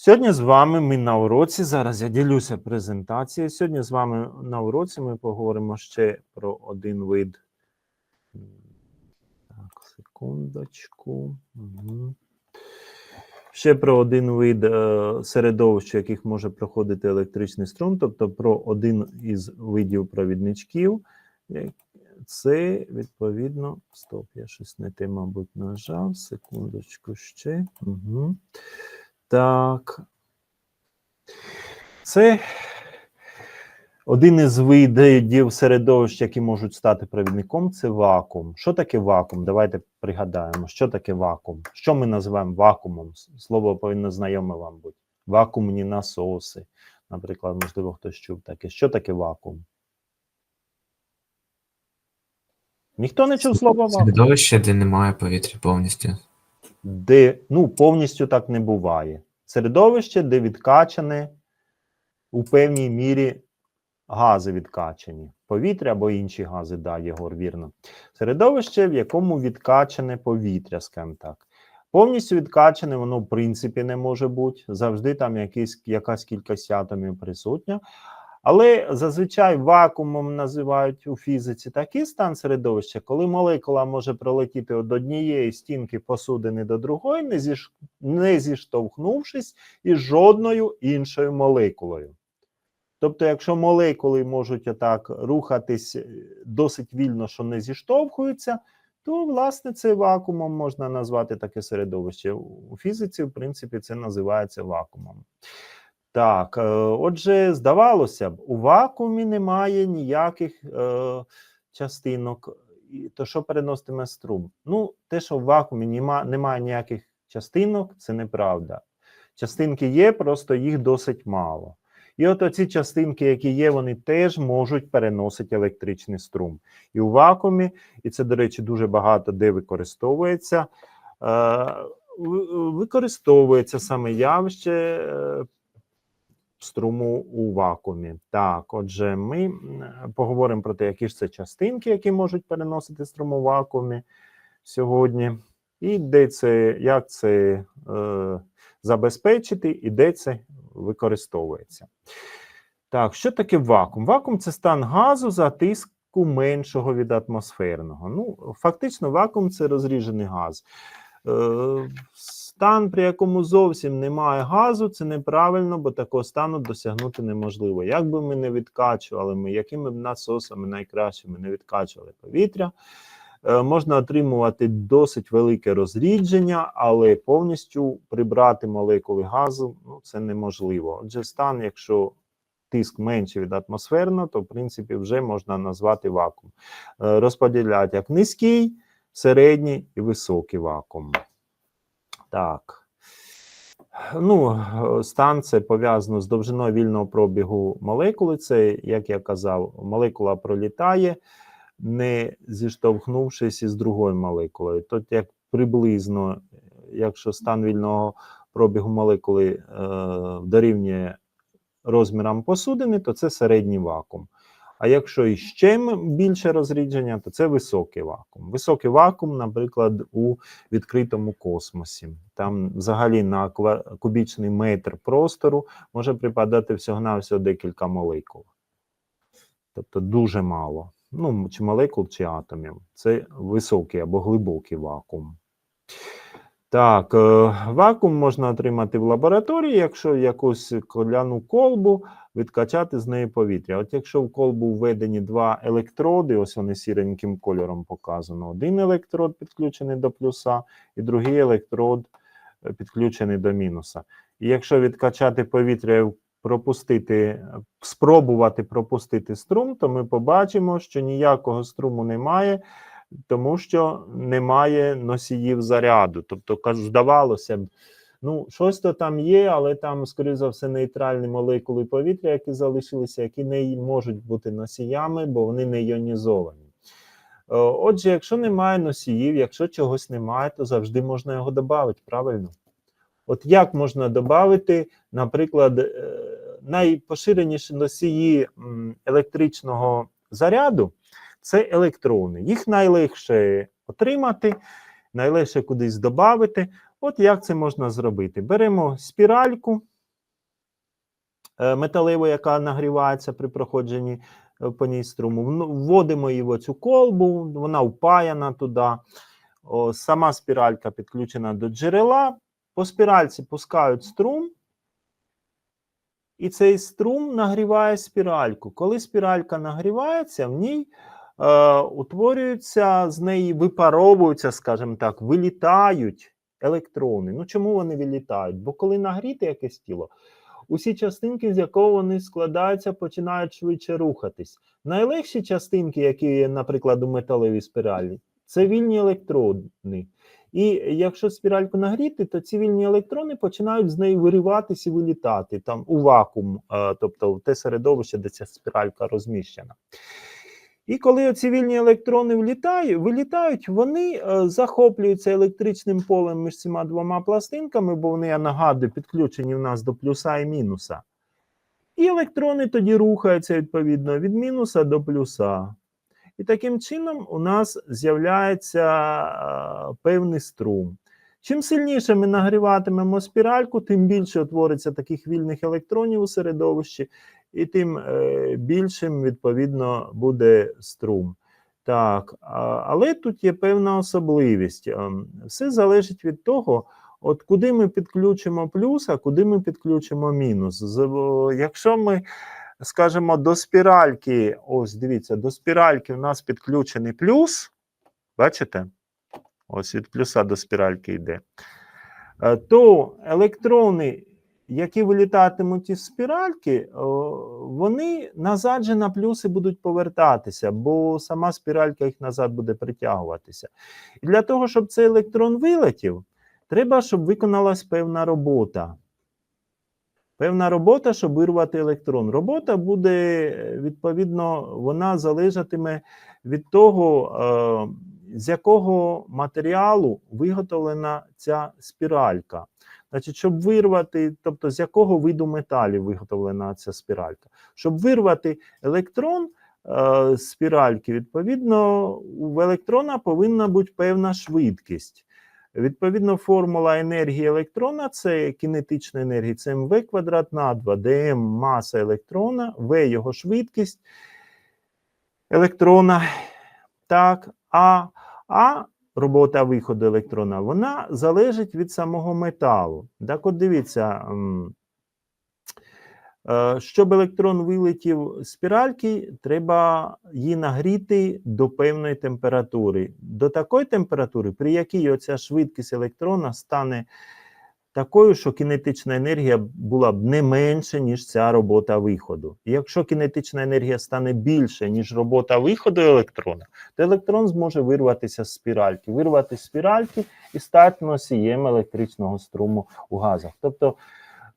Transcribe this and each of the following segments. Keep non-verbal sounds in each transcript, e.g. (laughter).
Сьогодні з вами ми на уроці. Зараз я ділюся презентацією. Сьогодні з вами на уроці ми поговоримо ще про один вид. Так, секундочку. Угу. Ще про один вид е, середовищ, в яких може проходити електричний струм, тобто про один із видів провідничків. Це відповідно. Стоп, я щось не те, мабуть, нажав. Секундочку ще. Угу. Так. Це один із видів середовищ, які можуть стати провідником, це вакуум. Що таке вакуум? Давайте пригадаємо, що таке вакуум. Що ми називаємо вакуумом? Слово повинно знайоме вам бути. Вакуумні насоси. Наприклад, можливо, хтось чув таке. Що таке вакуум? Ніхто не чув слова вакуум. Середовище, де немає повітря повністю. Де ну, повністю так не буває. Середовище, де відкачане у певній мірі гази відкачені. Повітря або інші гази, да, Єгор, вірно. Середовище, в якому відкачане повітря, скажімо так. Повністю відкачане, воно в принципі не може бути. Завжди там якийсь, якась кількість атомів присутня. Але зазвичай вакуумом називають у фізиці такий стан середовища, коли молекула може пролетіти від однієї стінки посудини до другої, не, зіш... не зіштовхнувшись із жодною іншою молекулою. Тобто, якщо молекули можуть отак рухатись е, досить вільно, що не зіштовхуються, то власне це вакуумом можна назвати таке середовище. У фізиці, в принципі, це називається вакуумом. Так, е, отже, здавалося б, у вакуумі немає ніяких е, частинок. То що переноситиме струм? Ну, те, що в вакуумі нема, немає ніяких частинок, це неправда. Частинки є, просто їх досить мало. І от оці частинки, які є, вони теж можуть переносити електричний струм. І у вакуумі, і це, до речі, дуже багато де використовується. Е, використовується саме явище е, струму у вакуумі. Так, отже, ми поговоримо про те, які ж це частинки, які можуть переносити струм у вакуумі сьогодні, і де це, як це е, забезпечити, і де це використовується. Так, що таке вакуум? Вакуум це стан газу за тиску меншого від атмосферного. Ну, фактично, вакуум це розріжений газ. Е, Стан, при якому зовсім немає газу, це неправильно, бо такого стану досягнути неможливо. Як би ми не відкачували, ми, якими б насосами найкращими не відкачували повітря, е, можна отримувати досить велике розрідження, але повністю прибрати молекули газу ну, це неможливо. Отже, стан, якщо тиск менший від атмосферного, то в принципі вже можна назвати вакуум. Е, Розподіляють як низький, середній і високий вакуум. Так. Ну, стан це пов'язано з довжиною вільного пробігу молекули. Це, як я казав, молекула пролітає, не зіштовхнувшись із другою молекулою. Тобто, як приблизно, якщо стан вільного пробігу молекули е, дорівнює розмірам посудини, то це середній вакуум. А якщо іще більше розрідження, то це високий вакуум. Високий вакуум, наприклад, у відкритому космосі. Там взагалі на кубічний метр простору може припадати всього-навсього декілька молекул. Тобто дуже мало. Ну, чи молекул, чи атомів. Це високий або глибокий вакуум. Так, е, вакуум можна отримати в лабораторії, якщо якусь коляну колбу відкачати з неї повітря. От якщо в колбу введені два електроди, ось вони сіреньким кольором показано. Один електрод підключений до плюса, і другий електрод е, підключений до мінуса. І якщо відкачати повітря пропустити, спробувати пропустити струм, то ми побачимо, що ніякого струму немає, тому що немає носіїв заряду. Тобто, здавалося б, ну, щось то там є, але там, скоріше за все, нейтральні молекули повітря, які залишилися, які не можуть бути носіями, бо вони не іонізовані. Е, Отже, якщо немає носіїв, якщо чогось немає, то завжди можна його додати, правильно? От як можна додати, наприклад, е, найпоширеніші носії електричного заряду це електрони. Їх найлегше отримати, найлегше кудись додати. От як це можна зробити? Беремо спіральку, е, металевої, яка нагрівається при проходженні е, по ній струму. Вводимо її в цю колбу, вона впаяна туди. О, сама спіралька підключена до джерела. По спіральці пускають струм, і цей струм нагріває спіральку. Коли спіралька нагрівається, в ній е, утворюються, з неї випаровуються, скажімо так, вилітають електрони. Ну чому вони вилітають? Бо коли нагріти якесь тіло, усі частинки, з якого вони складаються, починають швидше рухатись. Найлегші частинки, які наприклад, у металевій спіралі, це вільні електрони. І якщо спіральку нагріти, то ці вільні електрони починають з неї вириватися і вилітати там у вакуум, е, тобто в те середовище, де ця спіралька розміщена. І коли ці вільні електрони влітають, вилітають, вони е, захоплюються електричним полем між цими двома пластинками, бо вони, я нагадую, підключені в нас до плюса і мінуса. І електрони тоді рухаються відповідно від мінуса до плюса. І таким чином у нас з'являється е, певний струм. Чим сильніше ми нагріватимемо спіральку, тим більше утвориться таких вільних електронів у середовищі, і тим е, більшим, відповідно, буде струм. Так, але тут є певна особливість. Ем, Все залежить від того, от куди ми підключимо плюс, а куди ми підключимо мінус. Якщо ми скажімо, до спіральки, ось дивіться, до спіральки у нас підключений плюс. Бачите? Ось від плюса до спіральки йде. Е, То електрони, які вилітатимуть із спіральки, вони назад же на плюси будуть повертатися, бо сама спіралька їх назад буде притягуватися. І для того, щоб цей електрон вилетів, треба, щоб виконалась певна робота. Певна робота, щоб вирвати електрон. Робота буде, е, відповідно, вона залежатиме від того, е, з якого матеріалу виготовлена ця спіралька. Значить, щоб вирвати, тобто з якого виду металів виготовлена ця спіралька. Щоб вирвати електрон е, спіральки, відповідно, в електрона повинна бути певна швидкість. Відповідно, формула енергії електрона це кінетична енергія, це МВ квадрат на 2, де М маса електрона, В його швидкість електрона. Так, а, а робота виходу електрона вона залежить від самого металу. Так, от дивіться, е, щоб електрон вилетів з спіральки, треба її нагріти до певної температури. До такої температури, при якій оця швидкість електрона стане такою, що кінетична енергія була б не менше, ніж ця робота виходу. І якщо кінетична енергія стане більше, ніж робота виходу електрона, то електрон зможе вирватися з спіральки, вирватися з спіральки і стати носієм електричного струму у газах. Тобто,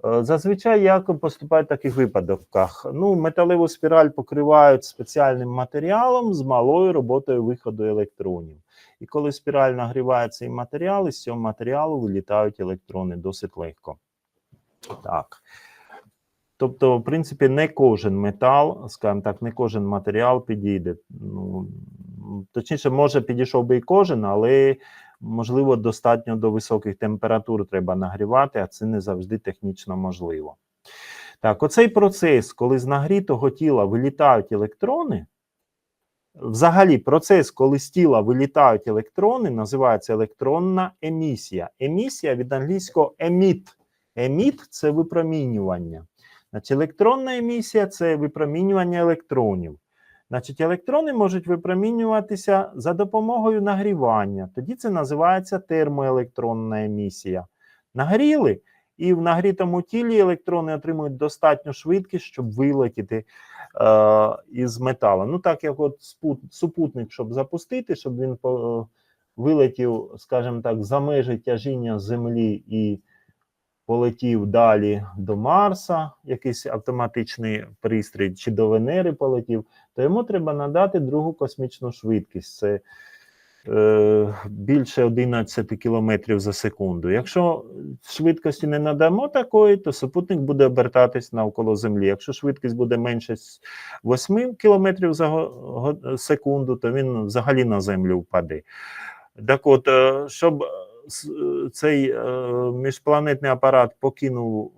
е, зазвичай як поступають в таких випадках? Ну, металеву спіраль покривають спеціальним матеріалом з малою роботою виходу електронів. І коли спіраль нагріває цей матеріал, із цього матеріалу вилітають електрони досить легко. Так. Тобто, в принципі, не кожен метал, скажімо так, не кожен матеріал підійде. Ну, точніше, може, підійшов би і кожен, але можливо, достатньо до високих температур треба нагрівати, а це не завжди технічно можливо. Так, оцей процес, коли з нагрітого тіла вилітають електрони, взагалі процес, коли з тіла вилітають електрони, називається електронна емісія. Емісія від англійського emit. Emit – це випромінювання. Значить, електронна емісія це випромінювання електронів. Значить, електрони можуть випромінюватися за допомогою нагрівання. Тоді це називається термоелектронна емісія. Нагріли, і в нагрітому тілі електрони отримують достатню швидкість, щоб вилетіти е, із металу. Ну, так як от супутник, щоб запустити, щоб він по, вилетів, скажімо так, за межі тяжіння Землі і полетів далі до Марса, якийсь автоматичний пристрій, чи до Венери полетів, то йому треба надати другу космічну швидкість. Це більше 11 км за секунду. Якщо швидкості не надамо такої, то супутник буде обертатись навколо Землі. Якщо швидкість буде менше 8 км за секунду, то він взагалі на Землю впаде. Так от, е, щоб е, е, цей е, міжпланетний апарат покинув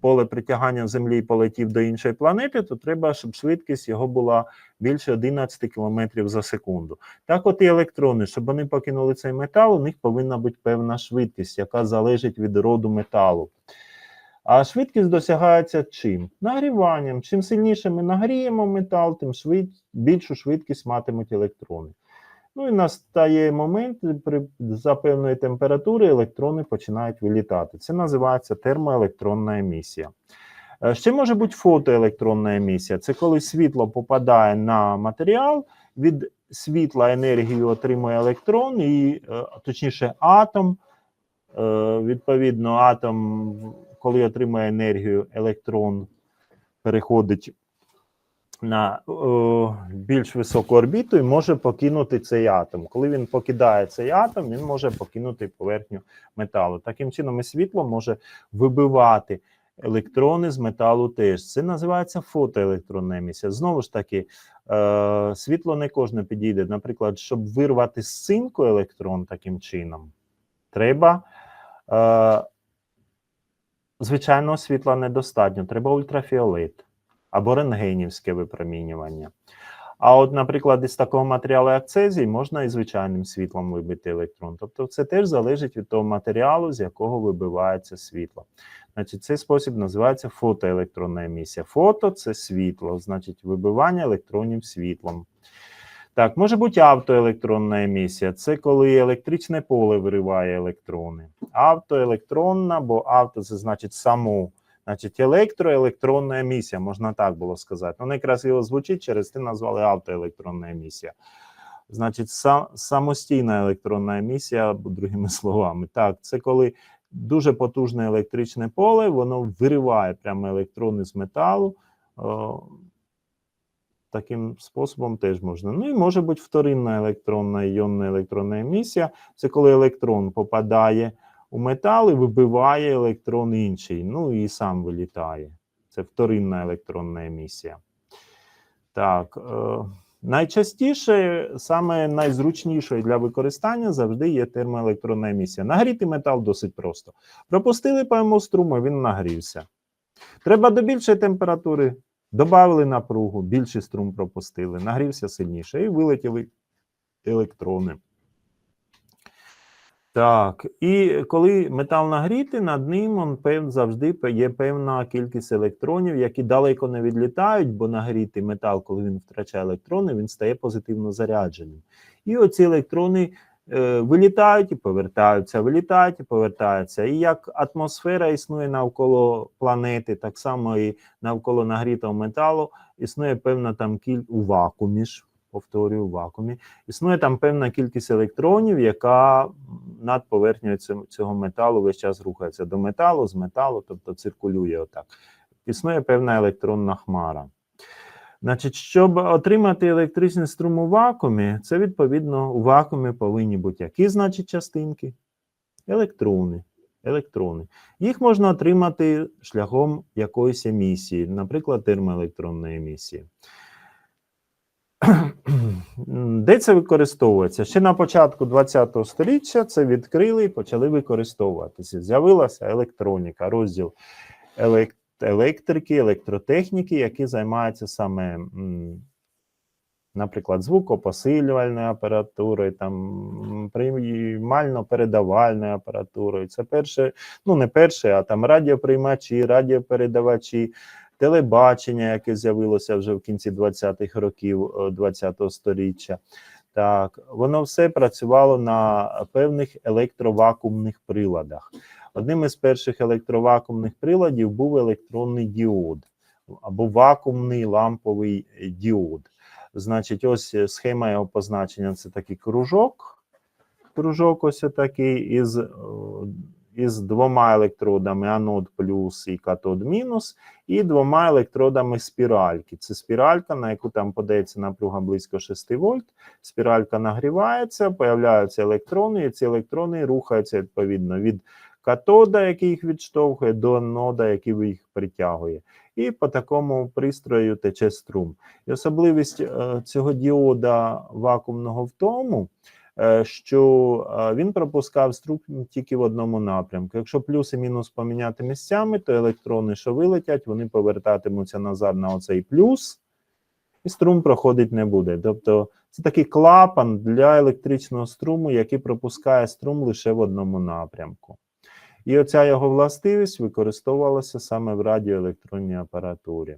поле притягання Землі полетів до іншої планети, то треба, щоб швидкість його була більше 11 км за секунду. Так, от і електрони, щоб вони покинули цей метал, у них повинна бути певна швидкість, яка залежить від роду металу. А швидкість досягається чим? Нагріванням. Чим сильніше ми нагріємо метал, тим швид... більшу швидкість матимуть електрони. Ну і настає момент, при за певної температури електрони починають вилітати. Це називається термоелектронна емісія. Е, Ще може бути фотоелектронна емісія. Це коли світло попадає на матеріал, від світла енергію отримує електрон, і е, точніше, атом. Е, Відповідно, атом, коли отримує енергію, електрон переходить на е, більш високу орбіту і може покинути цей атом. Коли він покидає цей атом, він може покинути поверхню металу. Таким чином, і світло може вибивати електрони з металу теж. Це називається фотоелектронна емісія. Знову ж таки, е, світло не кожне підійде. Наприклад, щоб вирвати з цинку електрон таким чином, треба. Е, звичайного світла недостатньо, треба ультрафіолет або рентгенівське випромінювання. А от, наприклад, із такого матеріалу, як цезій, можна і звичайним світлом вибити електрон. Тобто, це теж залежить від того матеріалу, з якого вибивається світло. Значить, цей спосіб називається фотоелектронна емісія. Фото це світло, значить, вибивання електронів світлом. Так, може бути автоелектронна емісія. Це коли електричне поле вириває електрони. Автоелектронна, бо авто це значить саму. Значить, електроелектронна емісія, можна так було сказати. Ну, некрасиво звучить, через те назвали автоелектронна емісія. Значить, са, самостійна електронна емісія, другими (laughs) словами. Так, це коли дуже потужне електричне поле, воно вириває прямо електрони з металу. О, таким способом теж можна. Ну і може бути вторинна електронна іонна електронна емісія. Це коли електрон попадає у метал вибиває електрон інший. Ну і сам вилітає. Це вторинна електронна емісія. Так. Е, найчастіше, саме найзручнішою для використання завжди є термоелектронна емісія. Нагріти метал досить просто. Пропустили йому струму, він нагрівся. Треба до більшої температури, додали напругу, більший струм пропустили, нагрівся сильніше і вилетіли електрони. Так, і коли метал нагрітий, над ним он пев, завжди є певна кількість електронів, які далеко не відлітають, бо нагрітий метал, коли він втрачає електрони, він стає позитивно зарядженим. І оці електрони е, вилітають і повертаються, вилітають і повертаються. І як атмосфера існує навколо планети, так само і навколо нагрітого металу існує певна там кількість у вакуумі ж, повторюю, у вакуумі. Існує там певна кількість електронів, яка над поверхнею цього металу весь час рухається до металу, з металу, тобто циркулює отак. Існує певна електронна хмара. Значить, щоб отримати електричний струм у вакуумі, це відповідно у вакуумі повинні бути які значить частинки? Електрони. Електрони. Їх можна отримати шляхом якоїсь емісії, наприклад, термоелектронної емісії. (clears throat) Де це використовується? Ще на початку ХХ століття це відкрили і почали використовуватися. З'явилася електроніка, розділ електрики, електротехніки, які займаються саме, наприклад, звукопосилювальною апаратурою, там приймально-передавальною апаратурою. Це перше, ну не перше, а там радіоприймачі, радіопередавачі, телебачення, яке з'явилося вже в кінці 20-х років е, ХХ століття. Так, воно все працювало на певних електровакуумних приладах. Одним із перших електровакуумних приладів був електронний діод або вакуумний ламповий діод. Значить, ось е, схема його позначення: це такий кружок. Кружок ось такий із, е, із двома електродами анод плюс і катод мінус, і двома електродами спіральки. Це спіралька, на яку там подається напруга близько 6 вольт. Спіралька нагрівається, появляються електрони, і ці електрони рухаються відповідно від катода, який їх відштовхує, до нода, який їх притягує. І по такому пристрою тече струм. І особливість е, цього діода вакуумного в тому, що е, він пропускав струм тільки в одному напрямку. Якщо плюс і мінус поміняти місцями, то електрони, що вилетять, вони повертатимуться назад на оцей плюс, і струм проходить не буде. Тобто це такий клапан для електричного струму, який пропускає струм лише в одному напрямку. І оця його властивість використовувалася саме в радіоелектронній апаратурі.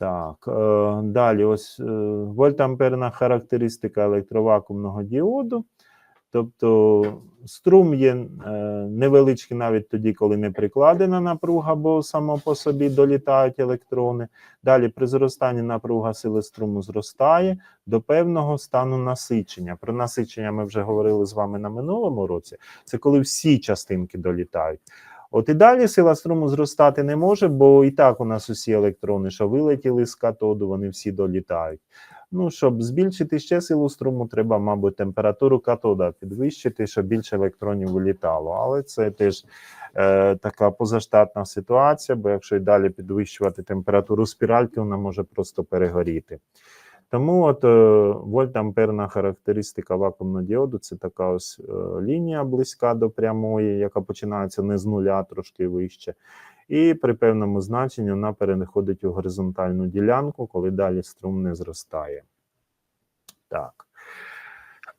Так, е, далі, ось е, вольтамперна характеристика електровакуумного діоду. Тобто струм є е, невеличкий навіть тоді, коли не прикладена напруга, бо само по собі долітають електрони. Далі при зростанні напруга сили струму зростає до певного стану насичення. Про насичення ми вже говорили з вами на минулому році. Це коли всі частинки долітають. От і далі сила струму зростати не може, бо і так у нас усі електрони, що вилетіли з катоду, вони всі долітають. Ну, щоб збільшити ще силу струму, треба, мабуть, температуру катода підвищити, щоб більше електронів вилітало. Але це теж е, така позаштатна ситуація, бо якщо і далі підвищувати температуру спіральки, вона може просто перегоріти. Тому от е, вольтамперна характеристика вакуумного діоду це така ось е, лінія близька до прямої, яка починається не з нуля, а трошки вище. І при певному значенні вона переходить у горизонтальну ділянку, коли далі струм не зростає. Так.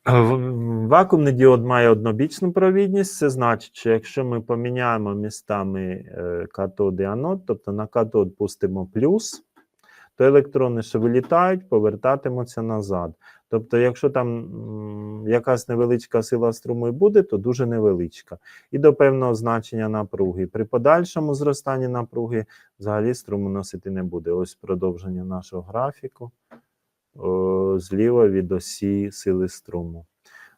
В- Вакуумний діод має однобічну провідність. Це значить, що якщо ми поміняємо містами е, катод і анод, тобто на катод пустимо плюс, то електрони, що вилітають, повертатимуться назад. Тобто, якщо там якась невеличка сила струму і буде, то дуже невеличка. І до певного значення напруги. При подальшому зростанні напруги взагалі струму носити не буде. Ось продовження нашого графіку о, зліва від осі сили струму.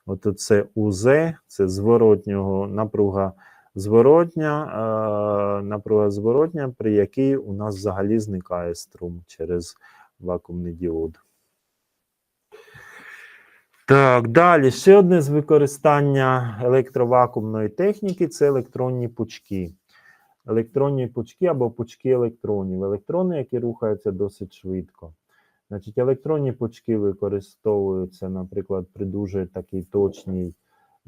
От це УЗ, це зворотнього напруга зворотня, е, напруга зворотня, при якій у нас взагалі зникає струм через вакуумний діод. Так, далі ще одне з використання електровакуумної техніки це електронні пучки. Електронні пучки або пучки електронів. Електрони, які рухаються досить швидко. Значить, електронні пучки використовуються, наприклад, при дуже такій точній,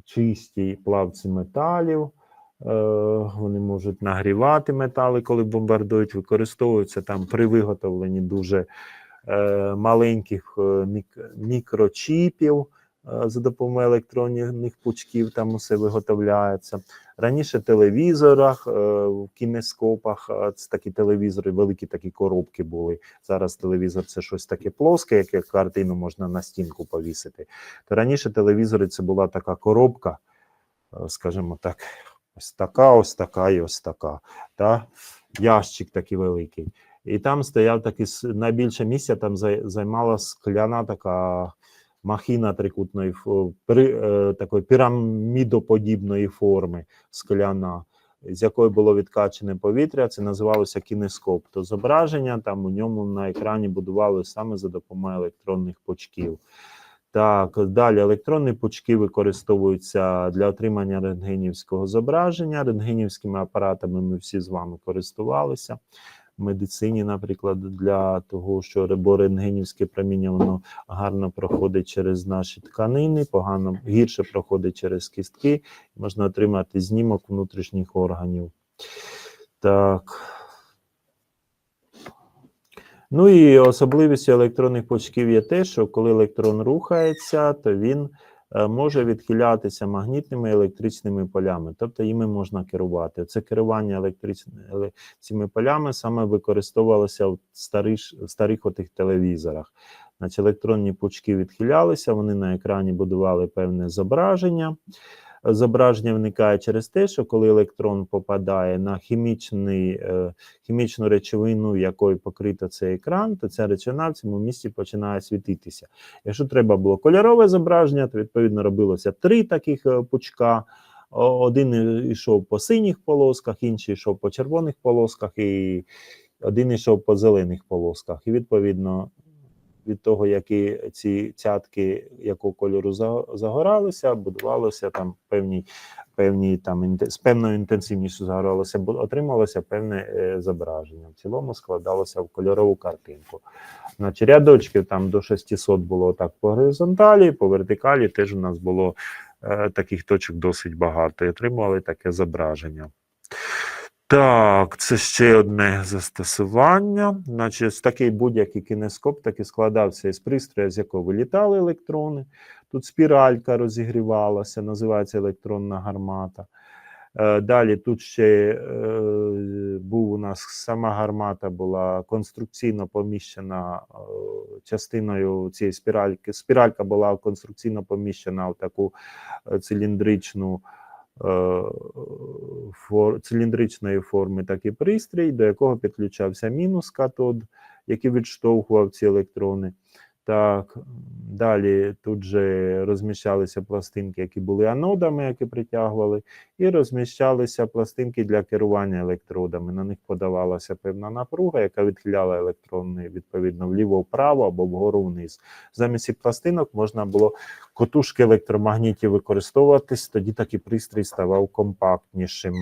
чистій плавці металів. Е, Вони можуть нагрівати метали, коли бомбардують, використовуються там при виготовленні дуже е, маленьких е, мікрочіпів за допомогою електронних пучків, там усе виготовляється. Раніше в телевізорах, в кінескопах, це такі телевізори, великі такі коробки були. Зараз телевізор це щось таке плоске, яке картину можна на стінку повісити. То раніше телевізори це була така коробка, скажімо так, ось така, ось така і ось така. Та? Ящик такий великий. І там стояв такий найбільше місця, там зай- займала скляна така махіна трикутної при, е, такої пірамідоподібної форми скляна, з якої було відкачене повітря. Це називалося кінескоп. То зображення там у ньому на екрані будували саме за допомогою електронних пучків. Так, далі електронні пучки використовуються для отримання рентгенівського зображення. Рентгенівськими апаратами ми всі з вами користувалися. В медицині, наприклад, для того, що рентгенівське проміння воно гарно проходить через наші тканини, погано гірше проходить через кістки. Можна отримати знімок внутрішніх органів. Так. Ну і особливістю електронних пучків є те, що коли електрон рухається, то він е, може відхилятися магнітними електричними полями, тобто іми можна керувати. Це керування електричними полями саме використовувалося в старих, старих отих телевізорах. Значить, електронні пучки відхилялися, вони на екрані будували певне зображення. Зображення виникає через те, що коли електрон попадає на хімічний, е, хімічну речовину, якою покрито цей екран, то ця речовина в цьому місці починає світитися. Якщо треба було кольорове зображення, то відповідно робилося три таких е, пучка. Один йшов по синіх полосках, інший йшов по червоних полосках, і один йшов по зелених полосках. І відповідно від того, які ці цятки якого кольору загоралися, будувалося там певні, певні там з певною інтенсивністю загоралося, отрималося певне е, зображення. В цілому складалося в кольорову картинку. Значить, рядочків там до 600 було так по горизонталі, по вертикалі теж у нас було е, таких точок досить багато. І отримували таке зображення. Так, це ще одне застосування. Значить, такий будь-який кінескоп таки складався із пристрою, з якого вилітали електрони. Тут спіралька розігрівалася, називається електронна гармата. Е, Далі тут ще е, був у нас сама гармата була конструкційно поміщена е, частиною цієї спіральки. Спіралька була конструкційно поміщена в таку циліндричну циліндричної форми такий пристрій, до якого підключався мінус катод, який відштовхував ці електрони. Так, далі тут же розміщалися пластинки, які були анодами, які притягували, і розміщалися пластинки для керування електродами. На них подавалася певна напруга, яка відхиляла електрони відповідно вліво-вправо або вгору вниз. Замість пластинок можна було котушки електромагнітів використовуватись, тоді такий пристрій ставав компактнішим.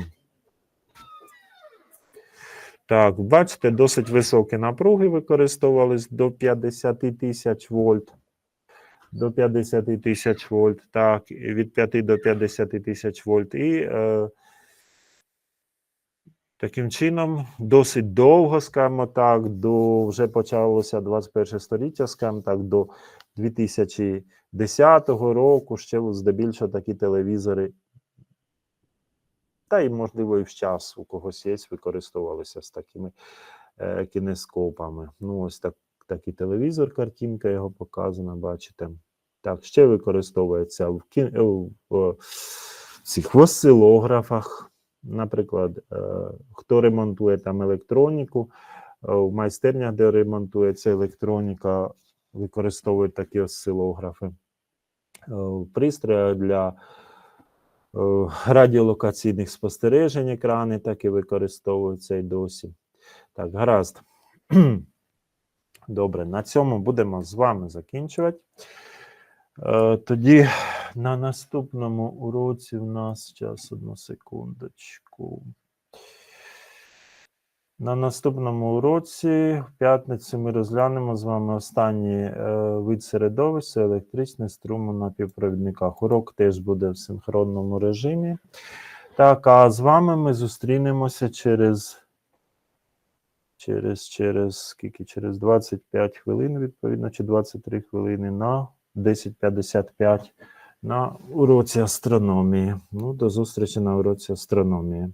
Так, бачите, досить високі напруги використовувались до 50 тисяч вольт. До 50 тисяч вольт, так, від 5 до 50 тисяч вольт. І е, таким чином досить довго, скажімо так, до вже почалося 21 століття, скажімо так, до 2010 року ще здебільшого такі телевізори та й, можливо, і в час у когось є, використовувалися з такими е, кінескопами. Ну, ось так, такий телевізор, картинка його показана, бачите. Так, ще використовується в, кі... е, в, цих осцилографах. Наприклад, е, хто ремонтує там електроніку, е, в майстернях, де ремонтується електроніка, використовують такі осцилографи. Пристрої для радіолокаційних спостережень екрани так і використовуються і досі. Так, гаразд. (clears throat) Добре, на цьому будемо з вами закінчувати. Е, Тоді на наступному уроці в нас час одну секундочку. На наступному уроці в п'ятницю ми розглянемо з вами останній е, вид середовища електричний струм у напівпровідниках. Урок теж буде в синхронному режимі. Так, а з вами ми зустрінемося через, через, через скільки? Через 25 хвилин, відповідно, чи 23 хвилини на 10.55 на уроці астрономії. Ну, до зустрічі на уроці астрономії.